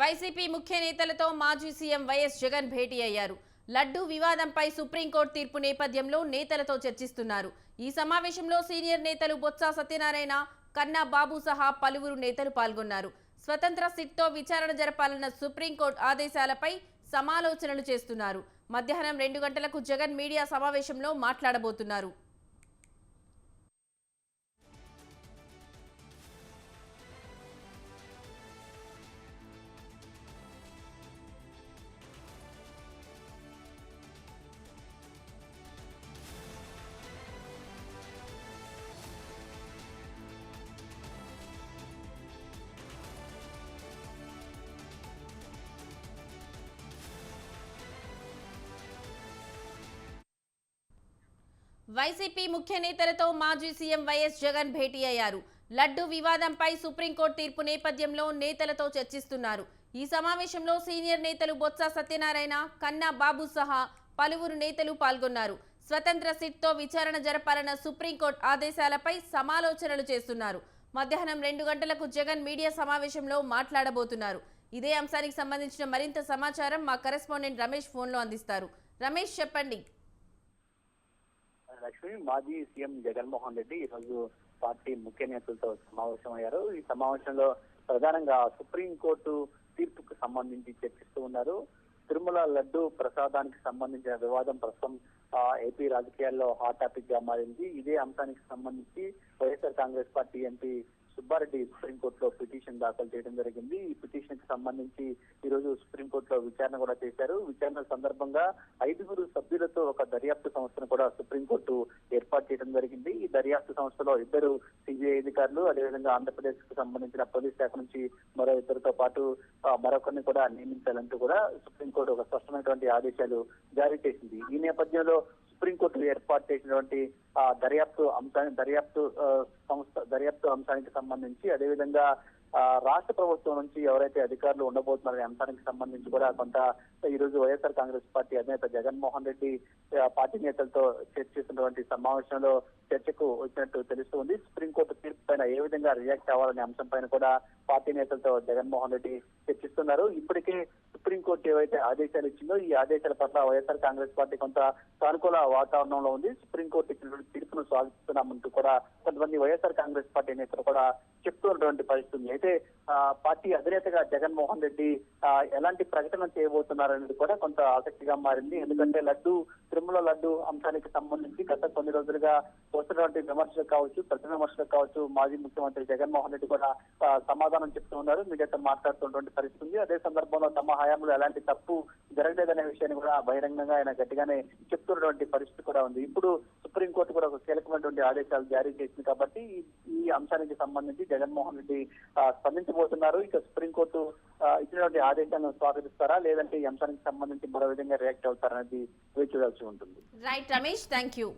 YCP ముఖ్య నేతలతో మాజీ సీఎం వైఎస్ జగన్ భేటీ అయ్యారు. లడ్డూ వివాదంపై సుప్రీంకోర్టు తీర్పు నేపథ్యంలో నేతలతో చర్చిస్తున్నారు. ఈ సమావేశంలో సీనియర్ నేతలు బొత్స సత్యనారాయణ కన్నా బాబు సహా పలువురు నేతలు పాల్గొన్నారు. స్వతంత్ర సిట్తో విచారణ జరపాలన్న సుప్రీంకోర్టు ఆదేశాలపై సమాలోచనలు చేస్తున్నారు. మధ్యాహ్నం రెండు గంటలకు జగన్ మీడియా సమావేశంలో మాట్లాడబోతున్నారు. వైసీపీ ముఖ్య నేతలతో మాజీ సీఎం వైఎస్ జగన్ భేటీ అయ్యారు. లడ్డు వివాదంపై సుప్రీంకోర్టు తీర్పు నేపథ్యంలో నేతలతో చర్చిస్తున్నారు. ఈ సమావేశంలో సీనియర్ నేతలు బొత్స సత్యనారాయణ కన్నా బాబు సహా పలువురు నేతలు పాల్గొన్నారు. స్వతంత్ర సిట్తో విచారణ జరపాలన్న సుప్రీంకోర్టు ఆదేశాలపై సమాలోచనలు చేస్తున్నారు. మధ్యాహ్నం రెండు గంటలకు జగన్ మీడియా సమావేశంలో మాట్లాడబోతున్నారు. ఇదే అంశానికి సంబంధించిన మరింత సమాచారం మా కరెస్పాండెంట్ రమేష్ ఫోన్లో అందిస్తారు. రమేష్ చెప్పండి. లక్ష్మి మాజీ సీఎం జగన్మోహన్ రెడ్డి ఈ రోజు పార్టీ ముఖ్య నేతలతో సమావేశం అయ్యారు ఈ సమావేశంలో ప్రధానంగా సుప్రీంకోర్టు తీర్పుకు సంబంధించి చర్చిస్తూ ఉన్నారు. తిరుమల లడ్డు ప్రసాదానికి సంబంధించిన వివాదం ప్రస్తుతం ఏపీ రాజకీయాల్లో హాట్ టాపిక్గా మారింది. ఇదే అంశానికి సంబంధించి YSR Congress party MP Subbareddy సుప్రీంకోర్టులో పిటిషన్ దాఖలు చేయడం జరిగింది. ఈ సంబంధించి ఈ రోజు సుప్రీంకోర్టులో విచారణ కూడా చేశారు. విచారణ సందర్భంగా ఐదుగురు సభ్యులతో ఒక దర్యాప్తు సంస్థను కూడా సుప్రీంకోర్టు ఏర్పాటు చేయడం జరిగింది. ఈ దర్యాప్తు సంస్థలో ఇద్దరు సిబిఐ అధికారులు అదేవిధంగా ఆంధ్రప్రదేశ్కు సంబంధించిన పోలీస్ శాఖ నుంచి మరో ఇద్దరితో పాటు మరొకరిని కూడా నియమించాలంటూ కూడా సుప్రీంకోర్టు ఒక స్పష్టమైనటువంటి ఆదేశాలు జారీ చేసింది. ఈ నేపథ్యంలో సుప్రీంకోర్టు ఏర్పాటు చేసినటువంటి దర్యాప్తు అంశాన్ని దర్యాప్తు సంస్థ దర్యాప్తు అంశానికి సంబంధించి అదేవిధంగా రాష్ట్ర ప్రభుత్వం నుంచి ఎవరైతే అధికారులు ఉండబోతున్నారనే అంశానికి సంబంధించి కూడా కొంత ఈ రోజు వైఎస్ఆర్ కాంగ్రెస్ పార్టీ అధినేత జగన్మోహన్ రెడ్డి పార్టీ నేతలతో చర్చిస్తున్నటువంటి సమావేశంలో చర్చకు వచ్చినట్టు తెలుస్తుంది. సుప్రీంకోర్టు తీర్పు పైన ఏ విధంగా రియాక్ట్ అవ్వాలనే అంశం పైన కూడా పార్టీ నేతలతో జగన్మోహన్ రెడ్డి చర్చిస్తున్నారు. ఇప్పటికే సుప్రీంకోర్టు ఏవైతే ఆదేశాలు ఇచ్చిందో ఈ ఆదేశాల పట్ల వైఎస్ఆర్ కాంగ్రెస్ పార్టీ కొంత సానుకూల వాతావరణంలో ఉంది. సుప్రీంకోర్టు ఇచ్చినటువంటి తీర్పును స్వాగతిస్తున్నామంటూ కూడా కొంతమంది వైఎస్ఆర్ కాంగ్రెస్ పార్టీ నేతలు కూడా చెప్తున్నటువంటి పరిస్థితి అయితే పార్టీ అధినేతగా జగన్మోహన్ రెడ్డి ఎలాంటి ప్రకటన చేయబోతున్నారనేది కూడా కొంత ఆసక్తిగా మారింది. ఎందుకంటే లడ్డు తిరుమల లడ్డు అంశానికి సంబంధించి గత కొన్ని రోజులుగా వస్తున్నటువంటి విమర్శలు కావచ్చు ప్రతి విమర్శలు కావచ్చు మాజీ ముఖ్యమంత్రి జగన్మోహన్ రెడ్డి కూడా సమాధానం చెప్తూ ఉన్నారు. మీడియాతో మాట్లాడుతున్నటువంటి పరిస్థితి ఉంది. అదే సందర్భంలో తమ హయాంలో ఎలాంటి తప్పు జరగలేదనే విషయాన్ని కూడా బహిరంగంగా ఆయన గట్టిగానే చెప్తున్నటువంటి పరిస్థితి కూడా ఉంది. ఇప్పుడు సుప్రీంకోర్టు కూడా ఒక కీలకమైనటువంటి ఆదేశాలు జారీ చేసింది కాబట్టి ఈ- అంశానికి సంబంధించి జగన్మోహన్ రెడ్డి స్పందించబోతున్నారు. ఇక సుప్రీంకోర్టు ఇచ్చినటువంటి ఆదేశాలను స్వాగతిస్తారా? లేదంటే ఈ అంశానికి సంబంధించి మరో విధంగా రియాక్ట్ అవుతారనేది వేచి చూడాల్సి ఉంటుంది. Right Ramesh thank you